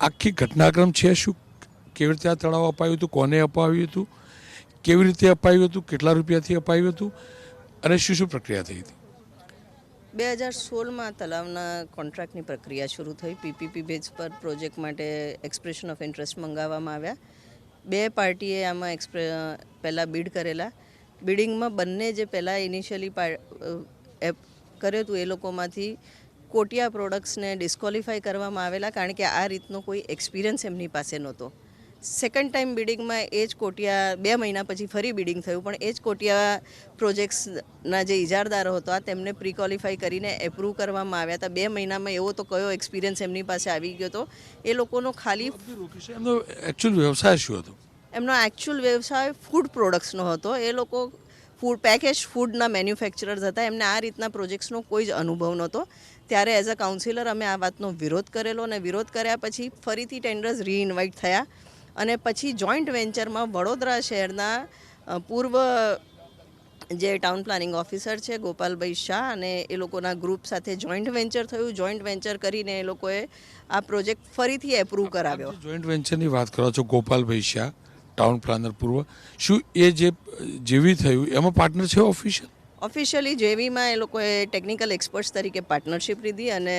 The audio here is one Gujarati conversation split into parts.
આખી ઘટનાક્રમ છે શું? કેવી રીતે આ તળાવ અપાયું હતું? કોને અપાવ્યું હતું? કેવી રીતે અપાયું હતું? કેટલા રૂપિયાથી અપાયું હતું? અને શું શું પ્રક્રિયા થઈ હતી? બે હજાર સોળમાં તલાવના કોન્ટ્રાક્ટની પ્રક્રિયા શરૂ થઈ. પીપીપી બેઝ પર પ્રોજેક્ટ માટે એક્સપ્રેશન ઓફ ઇન્ટરેસ્ટ મંગાવવામાં આવ્યા. બે પાર્ટીએ આમાં એક્સપ્રે, પહેલાં બીડ કરેલા. બિડિંગમાં બંને જે પહેલાં ઇનિશિયલી કર્યું હતું એ લોકોમાંથી કોટિયા પ્રોડક્ટ્સને ડિસ્કોલિફાઈ કરવામાં આવેલા કારણ કે આ રીતનો કોઈ એક્સપિરિયન્સ એમની પાસે નહોતો. સેકન્ડ ટાઈમ બિડિંગમાં એ જ કોટિયા બે મહિના પછી ફરી બિડિંગ થયું પણ એ જ કોટિયા પ્રોજેક્ટ્સના જે ઇજારદારો હતા તેમને પ્રી ક્વોલિફાઈ કરીને એપ્રૂવ કરવામાં આવ્યા હતા. બે મહિનામાં એવો તો કયો એક્સપિરિયન્સ એમની પાસે આવી ગયો હતો એ લોકોનો ખાલી એમનો એકચ્યુઅલ વ્યવસાય શું હતો? એમનો એકચ્યુઅલ વ્યવસાય ફૂડ પ્રોડક્ટ્સનો હતો. એ લોકો ફૂડ પેકેજ ફૂડના મેન્યુફેક્ચરર્સ હતા. એમને આ રીતના પ્રોજેક્ટ્સનો કોઈ જ અનુભવ નહોતો. ત્યારે એઝ અ કાઉન્સિલર અમે આ વાતનો વિરોધ કરેલો અને વિરોધ કર્યા પછી ફરીથી ટેન્ડર્સ રીઇન્વાઇટ થયા અને પછી જોઈન્ટ વેન્ચરમાં વડોદરા શહેરના પૂર્વ જે ટાઉન પ્લાનિંગ ઓફિસર છે ગોપાલભાઈ શાહ અને એ લોકોના ગ્રુપ સાથે જોઈન્ટ વેન્ચર થયું. જોઈન્ટ વેન્ચર કરીને એ લોકોએ આ પ્રોજેક્ટ ફરીથી એપ્રૂવ કરાવ્યો. જોઈન્ટ વેન્ચરની વાત કરો છો ગોપાલભાઈ શાહ ટાઉન પ્લાનર પૂર્વ, શું એ જે જેવી થયું, એમાં પાર્ટનર છે ઓફિશિયલ ઓફિશિયલી જેવીમાં એ લોકોએ ટેકનિકલ એક્સપર્ટ્સ તરીકે પાર્ટનરશિપ લીધી અને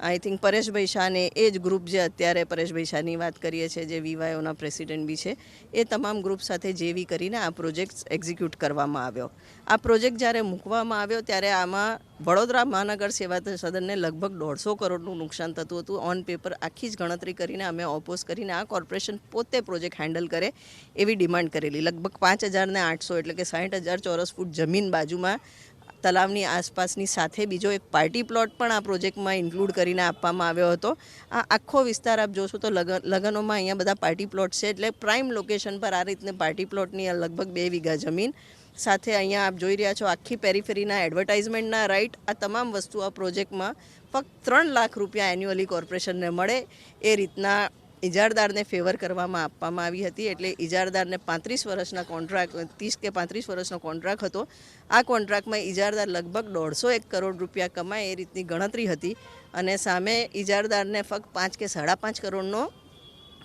આઈ થિંક પરેશભાઈ શાહને એ જ ગ્રુપ જે અત્યારે પરેશભાઈ શાહની વાત કરીએ છીએ, જે વીવાયોના પ્રેસિડેન્ટ બી છે, એ તમામ ગ્રુપ સાથે જેવી કરીને આ પ્રોજેક્ટ એક્ઝિક્યુટ કરવામાં આવ્યો. આ પ્રોજેક્ટ જ્યારે મૂકવામાં આવ્યો ત્યારે આમાં વડોદરા મહાનગર સેવા સદનને લગભગ દોઢસો કરોડનું નુકસાન થતું હતું. ઓન પેપર આખી જ ગણતરી કરીને અમે ઓપોઝ કરીને આ કોર્પોરેશન પોતે પ્રોજેક્ટ હેન્ડલ કરે એવી ડિમાન્ડ કરેલી. લગભગ પાંચ હજારને આઠસો એટલે કે સાઠ હજાર ચોરસ ફૂટ જમીન બાજુમાં તલાવની આસપાસની સાથે બીજો એક પાર્ટી પ્લોટ પણ આ પ્રોજેક્ટમાં ઇન્ક્લુડ કરીને આપવામાં આવ્યો હતો. આ આખો વિસ્તાર આપ જોશો તો લગન લગનોમાં અહીંયા બધા પાર્ટી પ્લોટ છે એટલે પ્રાઇમ લોકેશન પર આ રીતને પાર્ટી પ્લોટની લગભગ બે વીઘા જમીન. સાથે અહીંયા આપ જોઈ રહ્યા છો આખી પેરીફેરીના એડવર્ટાઇઝમેન્ટના રાઇટ. આ તમામ વસ્તુ આ પ્રોજેક્ટમાં ફક્ત ત્રણ લાખ રૂપિયા એન્યુઅલી કોર્પોરેશનને મળે એ રીતના ઇજારદારને ફેવર કરવામાં આપવામાં આવી હતી એટલે ઇજારદારને પાંત્રીસ વર્ષના કોન્ટ્રાક્ટ ત્રીસ કે પાંત્રીસ વર્ષનો કોન્ટ્રાક્ટ હતો. આ કોન્ટ્રાક્ટમાં ઇજારદાર લગભગ દોઢસો એક કરોડ રૂપિયા કમાય એ રીતની ગણતરી હતી અને સામે ઇજારદારને ફક્ત પાંચ કે સાડા પાંચ કરોડનો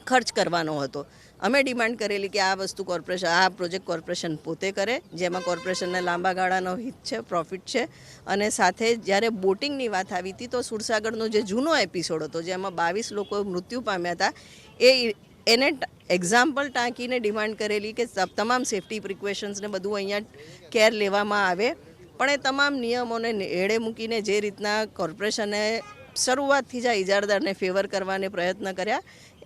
ખર્ચ કરવાનો હતો. અમે ડિમાન્ડ કરેલી કે આ વસ્તુ કોર્પોરેશન આ પ્રોજેક્ટ કોર્પોરેશન પોતે કરે, જેમાં કોર્પોરેશનને લાંબા ગાળાનો હિત છે પ્રોફિટ છે. અને સાથે જ્યારે બોટિંગની વાત આવી હતી તો સુરસાગરનો જે જૂનો એપિસોડ હતો, જેમાં બાવીસ લોકો મૃત્યુ પામ્યા હતા, એ એને એક્ઝામ્પલ ટાંકીને ડિમાન્ડ કરેલી કે તમામ સેફટી પ્રિક્વેશન્સને બધું અહીંયા કેર લેવામાં આવે. પણ એ તમામ નિયમોને એડે મૂકીને જે રીતના કોર્પોરેશને શરૂઆતથી જ આ ઇજારદારને ફેવર કરવાને પ્રયત્ન કર્યા,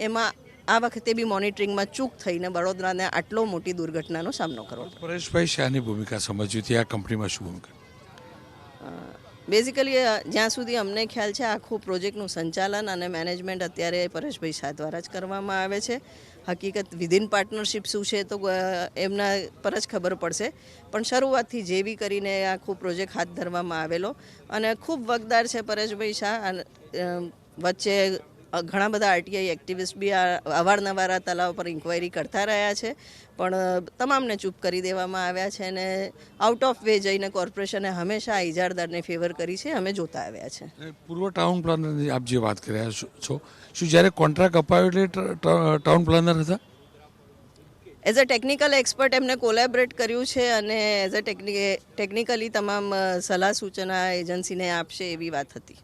એમાં આ વખતે બી મોનિટરિંગમાં ચૂક થઈને વડોદરાને આટલો મોટી દુર્ઘટનાનો સામનો કરવો પરેશભાઈ શાહની ભૂમિકા સમજવી હતી? આ કંપનીમાં શું ભૂમિકા? બેઝિકલી જ્યાં સુધી અમને ખ્યાલ છે આખું પ્રોજેક્ટનું સંચાલન અને મેનેજમેન્ટ અત્યારે પરેશભાઈ શાહ દ્વારા જ કરવામાં આવે છે. હકીકત વિધિન પાર્ટનરશિપ શું છે તો એમના પર જ ખબર પડશે. પણ શરૂઆતથી જેવી કરીને આખું પ્રોજેક્ટ હાથ ધરવામાં આવેલો. અને ખૂબ વગદાર છે પરેશભાઈ શાહ. અને વચ્ચે ઘણા બધા આરટીઆઈ એક્ટિવિસ્ટ બી આ અવારનવાર આ તલાવ પર ઇન્કવાયરી કરતા રહ્યા છે. પણ તમામને ચૂપ કરી દેવામાં આવ્યા છે અને આઉટ ઓફ વે જઈને કોર્પોરેશને હંમેશા ઇજારદારને ફેવર કરી છે અમે જોતા આવ્યા છે. પૂર્વ ટાઉન પ્લાનરની આપ જે વાત કરી છો- છો શું જ્યારે કોન્ટ્રાક્ટ અપાયો એટલે ટાઉન પ્લાનર હતા? એઝ અ ટેકનિકલ એક્સપર્ટ એમને કોલેબરેટ કર્યું છે અને એઝ અ ટેકનિકલી તમામ સલાહ સૂચના એજન્સીને આપશે એવી વાત હતી.